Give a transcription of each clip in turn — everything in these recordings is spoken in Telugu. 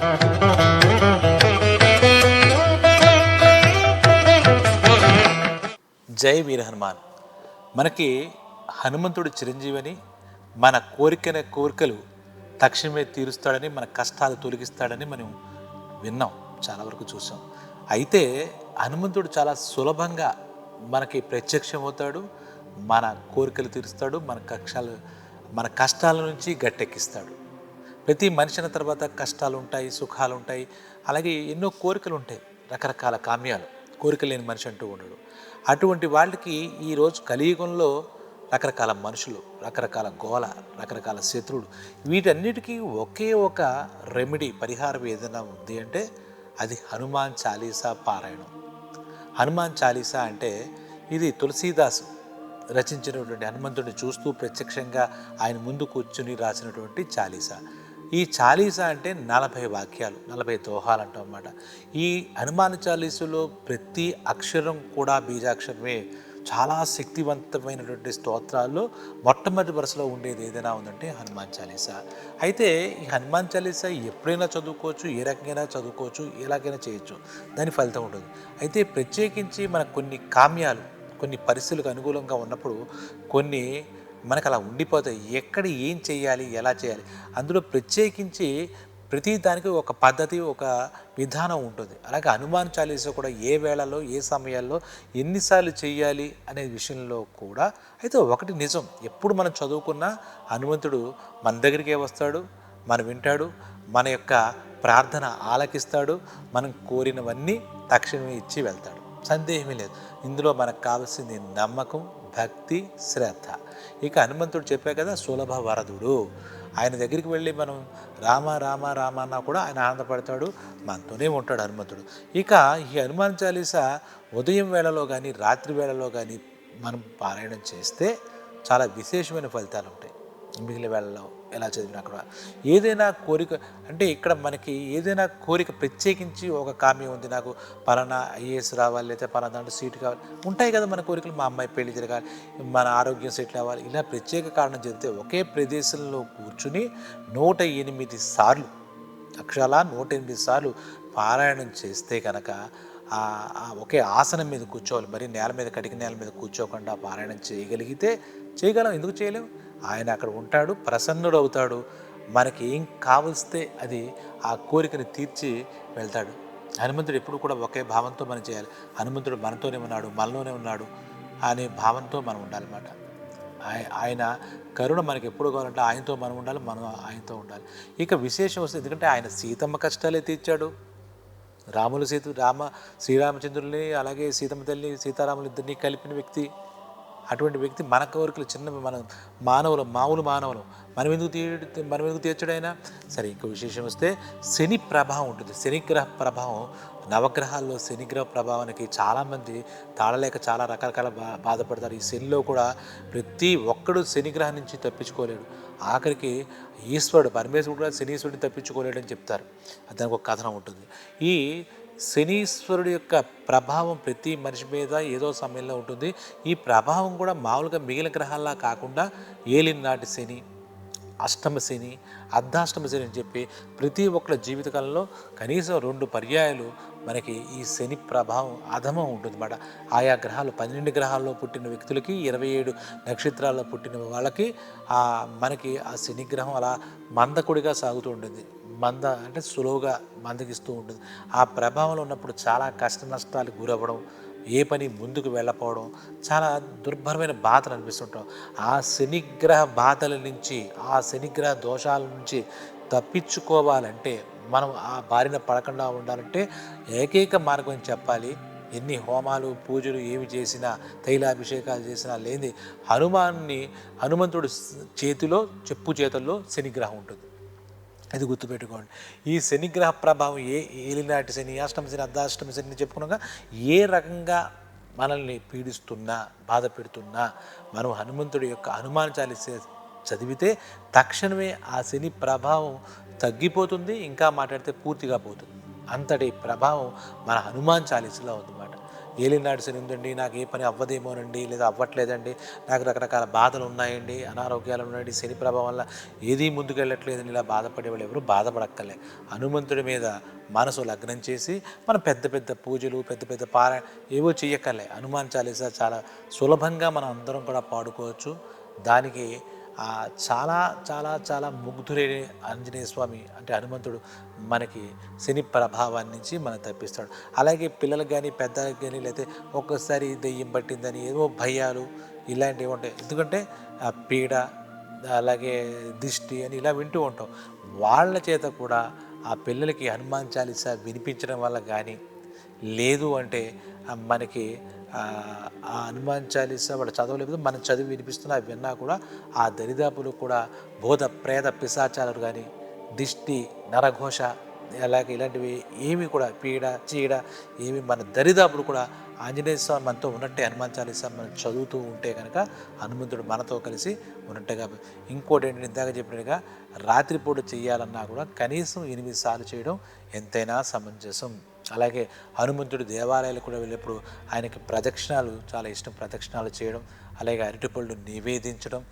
జై వీర హనుమాన్. మనకి హనుమంతుడు చిరంజీవని మన కోరికన కోరికలు తక్షణమే తీరుస్తాడని మన కష్టాలు తొలగిస్తాడని మనం విన్నాం చాలా వరకు చూసాం. అయితే హనుమంతుడు చాలా సులభంగా మనకి ప్రత్యక్షమవుతాడు మన కోరికలు తీరుస్తాడు మన కక్షాలు మన కష్టాల నుంచి గట్టెక్కిస్తాడు. ప్రతి మనిషిన తర్వాత కష్టాలు ఉంటాయి సుఖాలు ఉంటాయి అలాగే ఎన్నో కోరికలు ఉంటాయి రకరకాల కామ్యాలు. కోరిక లేని మనిషి అంటూ ఉండడు. అటువంటి వాళ్ళకి ఈరోజు కలియుగంలో రకరకాల మనుషులు రకరకాల గోల రకరకాల శత్రువులు వీటన్నిటికీ ఒకే ఒక రెమెడీ పరిహారం ఏదైనా ఉంది అంటే అది హనుమాన్ చాలీసా పారాయణం. హనుమాన్ చాలీసా అంటే ఇది తులసీదాస్ రచించినటువంటి హనుమంతుడిని చూస్తూ ప్రత్యక్షంగా ఆయన ముందు కూర్చుని రాసినటువంటి చాలీసా. ఈ చాలీసా అంటే నలభై వాక్యాలు నలభై దోహాలు అంటాం అన్నమాట. ఈ హనుమాన్ చాలీసులో ప్రతి అక్షరం కూడా బీజాక్షరమే చాలా శక్తివంతమైనటువంటి స్తోత్రాల్లో మొట్టమొదటి వరుసలో ఉండేది ఏదైనా ఉందంటే హనుమాన్ చాలీసా. అయితే ఈ హనుమాన్ చాలీసా ఎప్పుడైనా చదువుకోవచ్చు ఏ రకంగా చదువుకోవచ్చు ఎలాగైనా చేయొచ్చు. దాని ఫలితం ఉంటుంది. అయితే ప్రత్యేకించి మనకు కొన్ని కామ్యాలు కొన్ని పరిస్థితులకు అనుకూలంగా ఉన్నప్పుడు కొన్ని మనకు అలా ఉండిపోతాయి ఎక్కడ ఏం చేయాలి ఎలా చేయాలి? అందులో ప్రత్యేకించి ప్రతి దానికి ఒక పద్ధతి ఒక విధానం ఉంటుంది. అలాగే హనుమాన్ చాలీసా కూడా ఏ వేళలో ఏ సమయాల్లో ఎన్నిసార్లు చేయాలి అనే విషయంలో కూడా అయితే ఒకటి నిజం. ఎప్పుడు మనం చదువుకున్నా హనుమంతుడు మన దగ్గరికే వస్తాడు మనం వింటాడు మన యొక్క ప్రార్థన ఆలకిస్తాడు మనం కోరినవన్నీ తక్షణమే ఇచ్చి వెళ్తాడు. సందేహమే లేదు. ఇందులో మనకు కావాల్సింది నమ్మకం భక్తి శ్రద్ధ. ఇక హనుమంతుడు చెప్పే కదా సులభ వరదుడు. ఆయన దగ్గరికి వెళ్ళి మనం రామ రామ రామ అన్నా కూడా ఆయన ఆనందపడతాడు మనతోనే ఉంటాడు హనుమంతుడు. ఇక ఈ హనుమాన్ చాలీసా ఉదయం వేళలో కానీ రాత్రి వేళలో కానీ మనం పారాయణం చేస్తే చాలా విశేషమైన ఫలితాలు ఉంటాయి. మిగిలిన వేళలో ఎలా చదివినా కూడా. ఏదైనా కోరిక అంటే ఇక్కడ మనకి ఏదైనా కోరిక ప్రత్యేకించి ఒక కామ్యం ఉంది. నాకు పలానా ఐఏఎస్ రావాలి లేదా పలానా దాంట్లో సీటు కావాలి. ఉంటాయి కదా మన కోరికలు. మా అమ్మాయి పెళ్ళి జరగాలి మన ఆరోగ్యం సెటిల్ అవ్వాలి. ఇలా ప్రత్యేక కారణం జరిగితే ఒకే ప్రదేశంలో కూర్చుని నూట ఎనిమిది సార్లు అక్షరాల నూట ఎనిమిది సార్లు పారాయణం చేస్తే కనుక ఒకే ఆసనం మీద కూర్చోవాలి. మరి నేల మీద కడిగి నేల మీద కూర్చోకుండా పారాయణం చేయగలిగితే చేయగలం. ఎందుకు చేయలేం? ఆయన అక్కడ ఉంటాడు ప్రసన్నుడవుతాడు మనకి ఏం కావలిస్తే అది ఆ కోరికని తీర్చి వెళ్తాడు. హనుమంతుడు ఎప్పుడు కూడా ఒకే భావంతో మనం చేయాలి. హనుమంతుడు మనతోనే ఉన్నాడు మనలోనే ఉన్నాడు అనే భావంతో మనం ఉండాలన్నమాట. ఆయన కరుణ మనకి ఎప్పుడు కావాలంటే ఆయనతో మనం ఉండాలి మనం ఆయనతో ఉండాలి. ఇక విశేషం వస్తుంది ఎందుకంటే ఆయన సీతమ్మ కష్టాలే తీర్చాడు. రాములు సీత రామ శ్రీరామచంద్రుల్ని అలాగే సీతమ్మ తల్లి సీతారాములు ఇద్దరిని కలిపిన వ్యక్తి. అటువంటి వ్యక్తి మన కోరికలు చిన్న మన మానవులు మామూలు మానవులు. మనం ఎందుకు తీ మనం ఎందుకు తీర్చడైనా సరే ఇంకో విశేషం వస్తే శని ప్రభావం ఉంటుంది. శనిగ్రహ ప్రభావం నవగ్రహాల్లో శనిగ్రహ ప్రభావానికి చాలామంది తాళలేక చాలా రకరకాల బా బాధపడతారు. ఈ శనిలో కూడా ప్రతి ఒక్కడు శనిగ్రహం నుంచి తప్పించుకోలేడు. ఆఖరికి ఈశ్వరుడు పరమేశ్వరుడు కూడా శనీశ్వరుడిని తప్పించుకోలేడని చెప్తారు. దానికి ఒక కథనం ఉంటుంది. ఈ శనీశ్వరుడు యొక్క ప్రభావం ప్రతి మనిషి మీద ఏదో సమయంలో ఉంటుంది. ఈ ప్రభావం కూడా మామూలుగా మిగిలిన గ్రహాల్లా కాకుండా ఏలినాటి శని అష్టమ శని అర్ధాష్టమ శని అని చెప్పి ప్రతి ఒక్కరి జీవితకాలంలో కనీసం రెండు పర్యాయాలు మనకి ఈ శని ప్రభావం అధమం ఉంటుందన్నమాట. ఆయా గ్రహాలు పన్నెండు గ్రహాల్లో పుట్టిన వ్యక్తులకి ఇరవై ఏడు నక్షత్రాల్లో పుట్టిన వాళ్ళకి మనకి ఆ శని గ్రహం అలా మందకుడిగా సాగుతూ ఉంటుంది. మంద అంటే సులువుగా మందగిస్తూ ఉంటుంది. ఆ ప్రభావంలో ఉన్నప్పుడు చాలా కష్ట నష్టాలు గురవ్వడం ఏ పని ముందుకు వెళ్ళపోవడం చాలా దుర్భరమైన బాధలు అనిపిస్తుంటాం ఆ శనిగ్రహ బాధల నుంచి ఆ శనిగ్రహ దోషాల నుంచి తప్పించుకోవాలంటే మనం ఆ బారిన పడకుండా ఉండాలంటే ఏకైక మార్గం అని చెప్పాలి. ఎన్ని హోమాలు పూజలు ఏమి చేసినా తైలాభిషేకాలు చేసినా లేని హనుమాన్ని హనుమంతుడు చేతిలో చెప్పు చేతుల్లో శనిగ్రహం ఉంటుంది. అది గుర్తుపెట్టుకోండి. ఈ శనిగ్రహ ప్రభావం ఏ ఏలినాటి శని అష్టమ శని అర్ధాష్టమ శని చెప్పుకున్నాక ఏ రకంగా మనల్ని పీడిస్తున్నా బాధ పెడుతున్నా మనం హనుమంతుడి యొక్క హనుమాన్ చాలిసే చదివితే తక్షణమే ఆ శని ప్రభావం తగ్గిపోతుంది ఇంకా మాట్లాడితే పూర్తిగా పోతుంది. అంతటి ప్రభావం మన హనుమాన్ చాలీసలో ఉందన్నమాట. ఏలినాడు శని ఉందండి నాకు ఏ పని అవ్వదేమోనండి లేదా అవ్వట్లేదండి నాకు రకరకాల బాధలు ఉన్నాయండి అనారోగ్యాలు ఉన్నాయండి శని ప్రభావం వల్ల ఏదీ ముందుకెళ్ళట్లేదని ఇలా బాధపడే వాళ్ళు ఎవరు బాధపడక్కర్లే. హనుమంతుడి మీద మనసు లగ్నం చేసి మనం పెద్ద పెద్ద పూజలు పెద్ద పెద్ద పార ఏవో చెయ్యక్కర్లే. హనుమాన్ చాలీసా చాలా సులభంగా మనం అందరం కూడా పాడుకోవచ్చు. దానికి చాలా చాలా చాలా ముగ్ధులైన ఆంజనేయ స్వామి అంటే హనుమంతుడు మనకి శని ప్రభావాన్ని నుంచి మనం తప్పిస్తాడు. అలాగే పిల్లలకు కానీ పెద్దలకు కానీ లేకపోతే ఒక్కసారి దెయ్యం పట్టిందని ఏవో భయాలు ఇలాంటివి ఉంటాయి. ఎందుకంటే ఆ పీడ అలాగే దిష్టి అని ఇలా వింటూ ఉంటాం. వాళ్ళ చేత కూడా ఆ పిల్లలకి హనుమాన్ చాలీసా వినిపించడం వల్ల కానీ లేదు అంటే మనకి ఆ హనుమాన్ చాలీసా వాళ్ళు చదవలేదు మనం చదివి వినిపిస్తున్నా అవి విన్నా కూడా ఆ దరిదాపులు కూడా బోధ ప్రేత పిశాచాలు కానీ దిష్టి నరఘోష అలాగే ఇలాంటివి ఏమి కూడా పీడ చీడ ఏమి మన దరిదాపులు కూడా ఆంజనేయ స్వామి మనతో ఉన్నట్టే హనుమాన్ చాలీసా మనం చదువుతూ ఉంటే కనుక హనుమంతుడు మనతో కలిసి ఉన్నట్టుగా ఇంకోటి ఏంటంటే ఇందాక చెప్పినట్టుగా రాత్రిపూట చేయాలన్నా కూడా కనీసం ఎనిమిది సార్లు చేయడం ఎంతైనా సమంజసం. అలాగే హనుమంతుడు దేవాలయాలు కూడా వెళ్ళినప్పుడు ఆయనకి ప్రదక్షిణాలు చాలా ఇష్టం ప్రదక్షిణాలు చేయడం అలాగే అరటిపళ్ళు నివేదించడం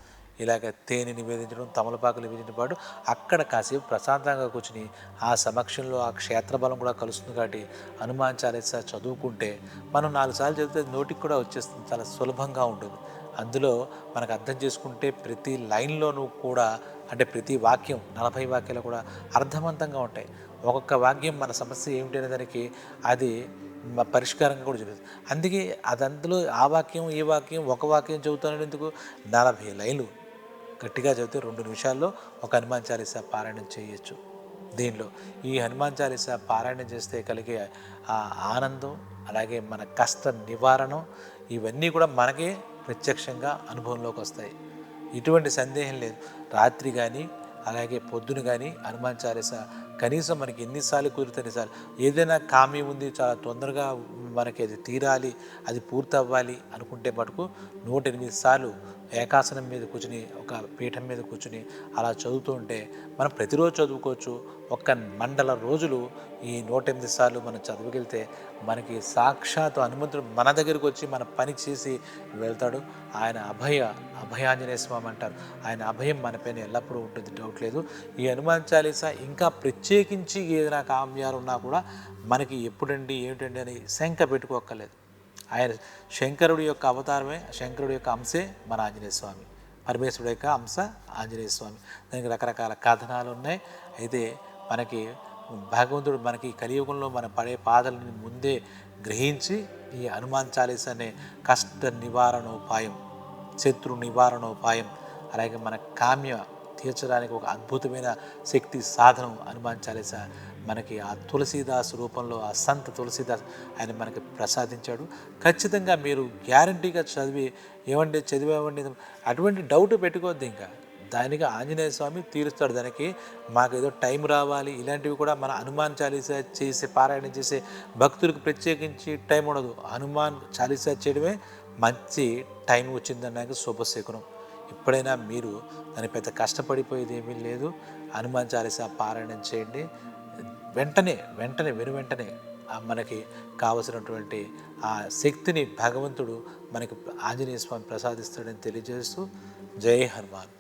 ఇలాగ తేనె నివేదించడం తమలపాకు నివేదించిన పాటు అక్కడ కాసేపు ప్రశాంతంగా కూర్చుని ఆ సమక్షంలో ఆ క్షేత్ర బలం కూడా కలుస్తుంది కాబట్టి హనుమాన్ చాలీసా చదువుకుంటే మనం నాలుగు సార్లు చదివితే నోటికి కూడా వచ్చేస్తుంది చాలా సులభంగా ఉంటుంది. అందులో మనకు అర్థం చేసుకుంటే ప్రతి లైన్లోనూ కూడా అంటే ప్రతి వాక్యం నలభై వాక్యాలు కూడా అర్థవంతంగా ఉంటాయి. ఒక్కొక్క వాక్యం మన సమస్య ఏమిటి అనే దానికి అది పరిష్కారంగా కూడా జరుగుతుంది అందుకే అదంతలో ఆ వాక్యం ఈ వాక్యం ఒక వాక్యం చదువుతాను ఎందుకు? నలభై లైన్లు గట్టిగా చదివితే రెండు నిమిషాల్లో ఒక హనుమాన్ చాలీసా పారాయణం చేయొచ్చు. దీనిలో ఈ హనుమాన్ చాలీసా పారాయణం చేస్తే కలిగే ఆ ఆనందం అలాగే మన కష్ట నివారణం ఇవన్నీ కూడా మనకే ప్రత్యక్షంగా అనుభవంలోకి వస్తాయి. ఇటువంటి సందేహం లేదు. రాత్రి కానీ అలాగే పొద్దున కానీ హనుమాన్ చాలీసా కనీసం మనకి ఎన్నిసార్లు కుదిరితే ఎన్నిసార్లు ఏదైనా కామ్యం ఉంది చాలా తొందరగా మనకి అది తీరాలి అది పూర్తి అవ్వాలి అనుకుంటే మటుకు నూట ఎనిమిది సార్లు ఏకాసనం మీద కూర్చుని ఒక పీఠం మీద కూర్చుని అలా చదువుతూ ఉంటే మనం ప్రతిరోజు చదువుకోవచ్చు. ఒక్క మండల రోజులు ఈ నూట ఎనిమిది సార్లు మనం చదవగలిగితే మనకి సాక్షాత్ హనుమంతుడు మన దగ్గరికి వచ్చి మన పని చేసి వెళ్తాడు. ఆయన అభయ అభయాంజనేయ స్వామి అంటారు. ఆయన అభయం మన పైన ఎల్లప్పుడూ ఉంటుంది డౌట్ లేదు. ఈ హనుమాన్ చాలీసా ఇంకా ప్రత్యేకించి ఏదైనా కామ్యాలు ఉన్నా కూడా మనకి ఎప్పుడండి ఏమిటండి అని శంక పెట్టుకోక్కర్లేదు. ఆయన శంకరుడి యొక్క అవతారమే శంకరుడి యొక్క అంశే మన ఆంజనేయ స్వామి. పరమేశ్వరుడు యొక్క అంశ ఆంజనేయ స్వామి. దానికి రకరకాల కథనాలు ఉన్నాయి. అయితే మనకి భగవంతుడు మనకి కలియుగంలో మన పడే పాదలని ముందే గ్రహించి ఈ హనుమాన్ చాలీస్ అనే కష్ట నివారణోపాయం శత్రు నివారణోపాయం అలాగే మన కామ్య తీర్చడానికి ఒక అద్భుతమైన శక్తి సాధనం హనుమాన్ చాలీస మనకి ఆ తులసీదాస్ రూపంలో ఆ సంత తులసీదాస్ ఆయన మనకి ప్రసాదించాడు. ఖచ్చితంగా మీరు గ్యారంటీగా చదివి ఏమండి చదివేవండి అటువంటి డౌట్ పెట్టుకోవద్దు ఇంకా. దానికి ఆంజనేయ స్వామి తీరుస్తాడు దానికి. మాకు ఏదో టైం రావాలి ఇలాంటివి కూడా మన హనుమాన్ చాలీసా చేసే పారాయణ చేసే భక్తులకు ప్రత్యేకించి టైం ఉండదు. హనుమాన్ చాలీసా చేయడమే మంచి టైం వచ్చిందన్నాక శుభశకునం. ఎప్పుడైనా మీరు దాని పెద్ద కష్టపడిపోయేది ఏమీ లేదు. హనుమాన్ చాలీసా పారాయణం చేయండి. వెంటనే వెంటనే వెను వెంటనే మనకి కావలసినటువంటి ఆ శక్తిని భగవంతుడు మనకి ఆంజనేయ స్వామి ప్రసాదిస్తాడని తెలియజేస్తూ జై హనుమాన్.